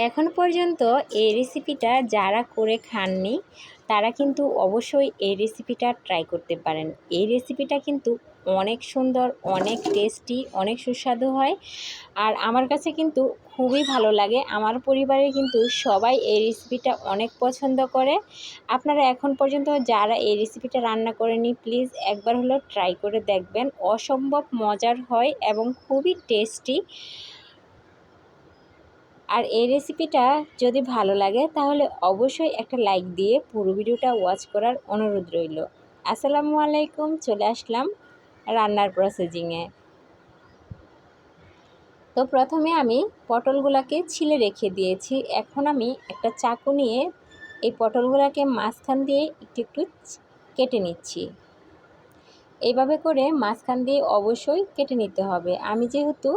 এখন পর্যন্ত এই রেসিপিটা যারা করে খাননি, তারা কিন্তু অবশ্যই এই রেসিপিটা ট্রাই করতে পারেন। এই রেসিপিটা কিন্তু অনেক সুন্দর, অনেক টেস্টি অনেক সুস্বাদু হয়। আর আমার কাছে কিন্তু খুবই ভালো লাগে। আমার পরিবারে কিন্তু সবাই এই রেসিপিটা অনেক পছন্দ করে। আপনারা এখন পর্যন্ত যারা এই রেসিপিটা রান্না করেনি প্লিজ একবার হলো ট্রাই করে দেখবেন। অসম্ভব মজার হয় এবং খুবই টেস্টি আর এই রেসিপিটা যদি ভালো লাগে, তাহলে অবশ্যই একটা লাইক দিয়ে পুরো ভিডিওটা ওয়াচ করার অনুরোধ রইল। আসসালামু আলাইকুম, চলে আসলাম রান্নার প্রসেসিংয়ে তো প্রথমে আমি পটলগুলোকে ছিলে রেখে দিয়েছি। এখন আমি একটা চাকু নিয়ে এই পটলগুলোকে মাঝখান দিয়ে একটু একটু কেটে নিচ্ছি। এইভাবে করে মাঝখান দিয়ে অবশ্যই কেটে নিতে হবে। আমি যেহেতু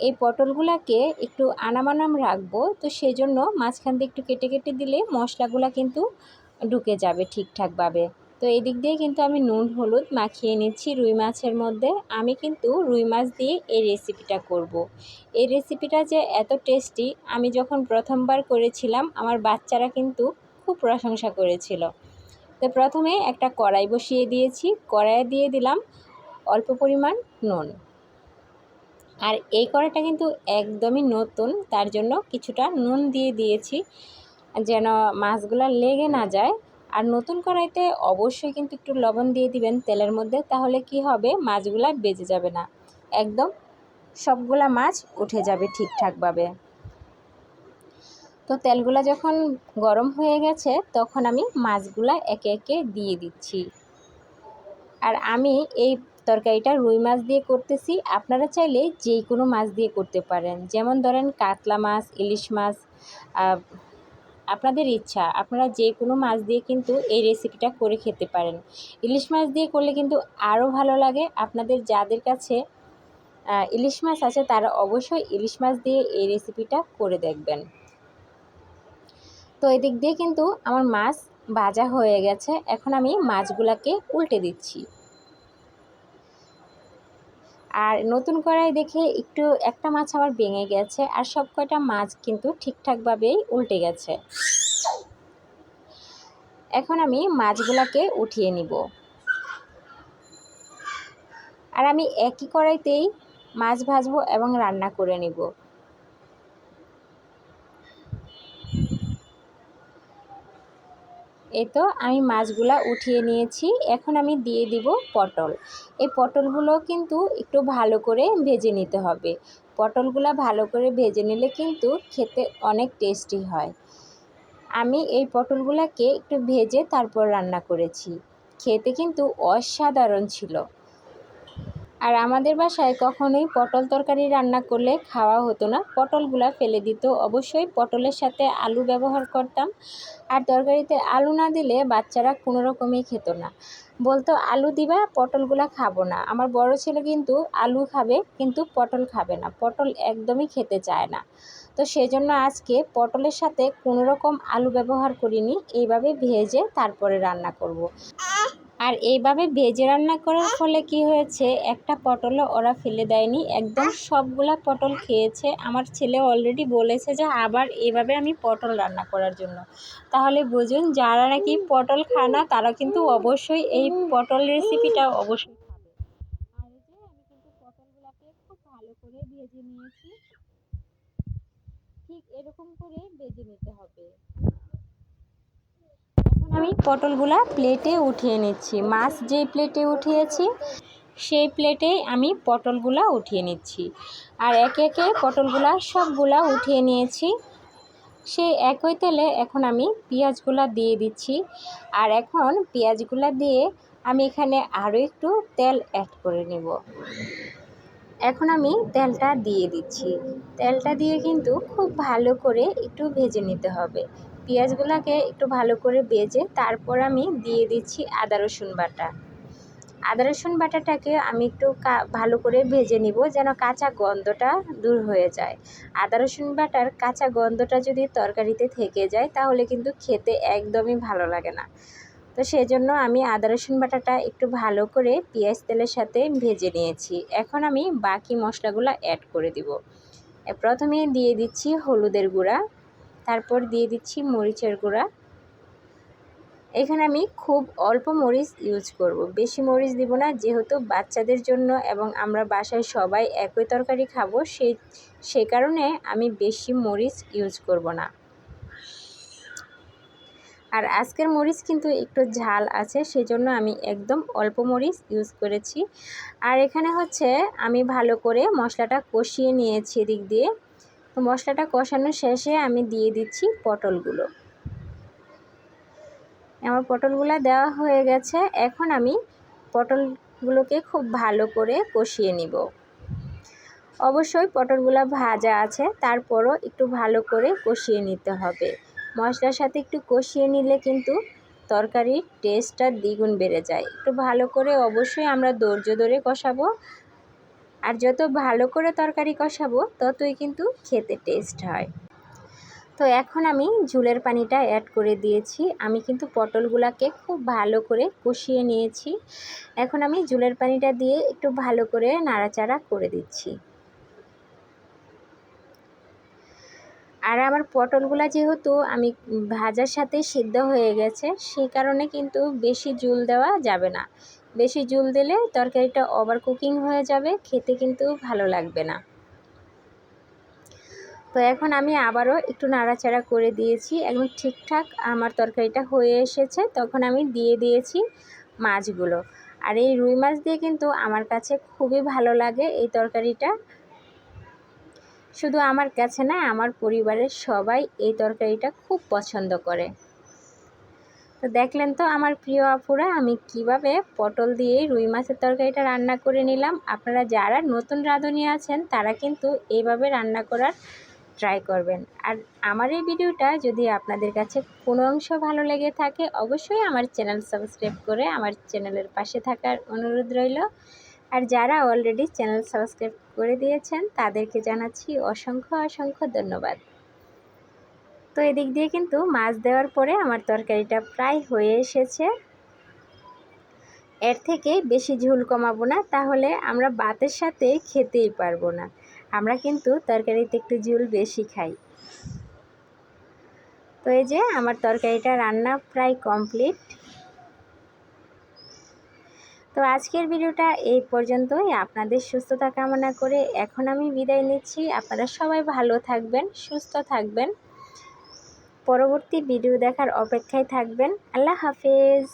এই পটলগুলাকে একটু আনামানাম রাখব, তো সেই জন্য মাঝখান দিয়ে একটু কেটে কেটে দিলে মশলাগুলো কিন্তু ঢুকে যাবে ঠিকঠাকভাবে। তো এই দিক দিয়ে কিন্তু আমি নুন, হলুদ মাখিয়ে নিচ্ছি রুই মাছের মধ্যে। আমি কিন্তু রুই মাছ দিয়ে এই রেসিপিটা করব। এই রেসিপিটা যে এত টেস্টি, আমি যখন প্রথমবার করেছিলাম, আমার বাচ্চারা কিন্তু খুব প্রশংসা করেছিল। তো প্রথমে একটা কড়াই বসিয়ে দিয়েছি, কড়াইয়ে দিয়ে দিলাম অল্প পরিমাণ নুন। আর এই কড়াইটা কিন্তু একদমই নতুন, তার জন্য কিছুটা নুন দিয়ে দিয়েছি যেন মাছগুলো লেগে না যায়। আর নতুন কড়াইতে অবশ্যই কিন্তু একটু লবণ দিয়ে দিবেন তেলের মধ্যে, তাহলে কি হবে, মাছগুলা বেজে যাবে না। একদম সবগুলা মাছ উঠে যাবে ঠিকঠাকভাবে। তো তেলগুলা যখন গরম হয়ে গেছে, তখন আমি মাছগুলা একে একে দিয়ে দিচ্ছি। আর আমি এই তরকারিটা রুই মাছ দিয়ে করতেছি। আপনারা চাইলে যেই কোনো মাছ দিয়ে করতে পারেন। যেমন ধরেন কাতলা মাছ, ইলিশ মাছ আপনাদের ইচ্ছা, আপনারা যে কোনো মাছ দিয়ে কিন্তু এই রেসিপিটা করে খেতে পারেন। ইলিশ মাছ দিয়ে করলে কিন্তু আরও ভালো লাগে। আপনাদের যাদের কাছে ইলিশ মাছ আছে, তারা অবশ্যই ইলিশ মাছ দিয়ে এই রেসিপিটা করে দেখবেন। তো এদিক দিয়ে কিন্তু আমার মাছ ভাজা হয়ে গেছে। এখন আমি মাছগুলাকে উল্টে দিচ্ছি। আর নতুন কড়াই দেখে একটু, একটা মাছ আবার ভেঙে গেছে আর সব কয়টা মাছ কিন্তু ঠিকঠাকভাবেই উল্টে গেছে। এখন আমি মাছগুলাকে উঠিয়ে নিব। আর আমি একই কড়াইতেই মাছ ভাজবো এবং রান্না করে নিব। এই তো আমি মাছগুলা উঠিয়ে নিয়েছি। এখন আমি দিয়ে দিব পটল। এই পটলগুলো কিন্তু একটু ভালো করে ভেজে নিতে হবে। পটলগুলা ভালো করে ভেজে নিলে কিন্তু খেতে অনেক টেস্টি হয়। আমি এই পটলগুলাকে একটু ভেজে তারপর রান্না করেছি। খেতে কিন্তু অসাধারণ ছিল। আর আমাদের বাসায় কখনোই পটল তরকারি রান্না করলে খাওয়া হতো না। পটলগুলা ফেলে দিত। অবশ্যই পটলের সাথে আলু ব্যবহার করতাম। আর তরকারিতে আলু না দিলে বাচ্চারা কোনো রকমই খেত না। বলতো, আলু দিবা, পটলগুলা খাব না। আমার বড় ছেলে কিন্তু আলু খাবে, কিন্তু পটল খাবে না। পটল একদমই খেতে চায় না। তো সেজন্য আজকে পটলের সাথে কোনো রকম আলু ব্যবহার করিনি। এইভাবে ভেজে তারপরে রান্না করব। আর এইভাবে ভেজে রান্না করার ফলে কি হয়েছে? একটা পটলও ওরা ফেলে দেয়নি। একদম সবগুলা পটল খেয়েছে। আমার ছেলে অলরেডি বলেছে যে আবার এভাবে আমি পটল রান্না করার জন্য। তাহলে বুঝুন যারা নাকি পটল খায় না তারা কিন্তু অবশ্যই এই পটল রেসিপিটা অবশ্যই খাবে। আর যে আমি কিন্তু পটলগুলোকে খুব ভালো করে ভেজে নিয়েছি। ঠিক এরকম করে ভেজে নিতে হবে। আমি পটলগুলা প্লেটে উঠিয়ে নিচ্ছি। মাছ যেই প্লেটে উঠিয়েছি, সেই প্লেটেই আমি পটলগুলা উঠিয়ে নিচ্ছি। আর একে একে পটলগুলা সবগুলা উঠিয়ে নিয়েছি। সেই একই তেলে এখন আমি পেঁয়াজগুলা দিয়ে দিচ্ছি। আর এখন পেঁয়াজগুলা দিয়ে আমি এখানে আরও একটু তেল অ্যাড করে নেব। এখন আমি তেলটা দিয়ে দিচ্ছি। তেলটা দিয়ে কিন্তু খুব ভালো করে একটু ভেজে নিতে হবে। পেঁয়াজগুলোকে একটু ভালো করে ভেজে তারপর আমি দিয়ে দিচ্ছি আদা রসুন বাটা। আদা রসুন বাটাটাকে আমি একটু ভালো করে ভেজে নিব যেন কাঁচা গন্ধটা দূর হয়ে যায়। আদা রসুন বাটার কাঁচা গন্ধটা যদি তরকারিতে থেকে যায় তাহলে কিন্তু খেতে একদমই ভালো লাগে না। তো সেজন্য আমি আদা রসুন বাটাটা একটু ভালো করে পেঁয়াজ তেলের সাথে ভেজে নিয়েছি। এখন আমি বাকি মশলাগুলো অ্যাড করে দিব। প্রথমে দিয়ে দিচ্ছি হলুদের গুঁড়া। তারপর দিয়ে দিচ্ছি মরিচের গুঁড়া। এখানে আমি খুব অল্প মরিচ ইউজ করব। বেশি মরিচ দিব না, যেহেতু বাচ্চাদের জন্য এবং আমরা বাসায় সবাই একই তরকারি খাব, সেই, সে কারণে আমি বেশি মরিচ ইউজ করব না। আর আজকের মরিচ কিন্তু একটু ঝাল আছে, সেজন্য আমি একদম অল্প মরিচ ইউজ করেছি। আর এখানে হচ্ছে আমি ভালো করে মশলাটা কষিয়ে নিয়েছি এদিক দিয়ে। তো মশলাটা কষানোর শেষে আমি দিয়ে দিচ্ছি পটলগুলো। আমার পটলগুলো দেওয়া হয়ে গেছে। এখন আমি পটলগুলোকে খুব ভালো করে কষিয়ে নিব। অবশ্যই পটলগুলো ভাজা আছে, তারপরও একটু ভালো করে কষিয়ে নিতে হবে। মশলার সাথে একটু কষিয়ে নিলে কিন্তু তরকারির টেস্টটা দ্বিগুণ বেড়ে যায়। একটু ভালো করে অবশ্যই আমরা ধৈর্য ধরে কষাবো। আর যত ভালো করে তরকারি কষাবো, ততই কিন্তু খেতে টেস্ট হয়। তো এখন আমি ঝুলের পানিটা অ্যাড করে দিয়েছি। আমি কিন্তু পটলগুলাকে খুব ভালো করে কষিয়ে নিয়েছি। এখন আমি ঝুলের পানিটা দিয়ে একটু ভালো করে নাড়াচাড়া করে দিচ্ছি। আর আমার পটলগুলো যেহেতু আমি ভাজার সাথে সিদ্ধ হয়ে গেছে সেই কারণে কিন্তু বেশি জুল দেওয়া যাবে না। বেশি জুল দিলে তরকারিটা ওভার কুকিং হয়ে যাবে, খেতে কিন্তু ভালো লাগবে না। তো এখন আমি আবারও একটু নাড়াচাড়া করে দিয়েছি, একদম ঠিকঠাক আমার তরকারিটা হয়ে এসেছে, তখন আমি দিয়ে দিয়েছি মাছগুলো। আর এই রুই মাছ দিয়ে কিন্তু আমার কাছে খুবই ভালো লাগে এই তরকারিটা। শুধু আমার কাছে না, আমার পরিবারের সবাই এই তরকারিটা খুব পছন্দ করে। তো দেখলেন তো আমার প্রিয় আপুরা, আমি কীভাবে পটল দিয়ে রুই মাছের তরকারিটা রান্না করে নিলাম। আপনারা যারা নতুন রাঁধুনি আছেন, তারা কিন্তু এইভাবে রান্না করার ট্রাই করবেন। আর আমার এই ভিডিওটা যদি আপনাদের কাছে কোনো অংশ ভালো লেগে থাকে, অবশ্যই আমার চ্যানেল সাবস্ক্রাইব করে আমার চ্যানেলের পাশে থাকার অনুরোধ রইল। আর যারা অলরেডি চ্যানেল সাবস্ক্রাইব করে দিয়েছেন, তাদেরকে জানাচ্ছি অসংখ্য অসংখ্য ধন্যবাদ। তো এদিক দিয়ে কিন্তু মাছ দেওয়ার পরে আমার তরকারিটা প্রায় হয়ে এসেছে। এর থেকে বেশি ঝুল কমাবো না, তাহলে আমরা ভাতের সাথে খেতেই পারব না। আমরা কিন্তু তরকারিতে একটু ঝুল বেশি খাই। তো এই যে আমার তরকারিটা রান্না প্রায় কমপ্লিট। তো আজকের ভিডিওটা এই পর্যন্তই। আপনাদের সুস্থতা কামনা করে এখন আমি বিদায় নিচ্ছি। আপনারা সবাই ভালো থাকবেন, সুস্থ থাকবেন। পরবর্তী ভিডিও দেখার অপেক্ষায় থাকবেন। আল্লাহ হাফেজ।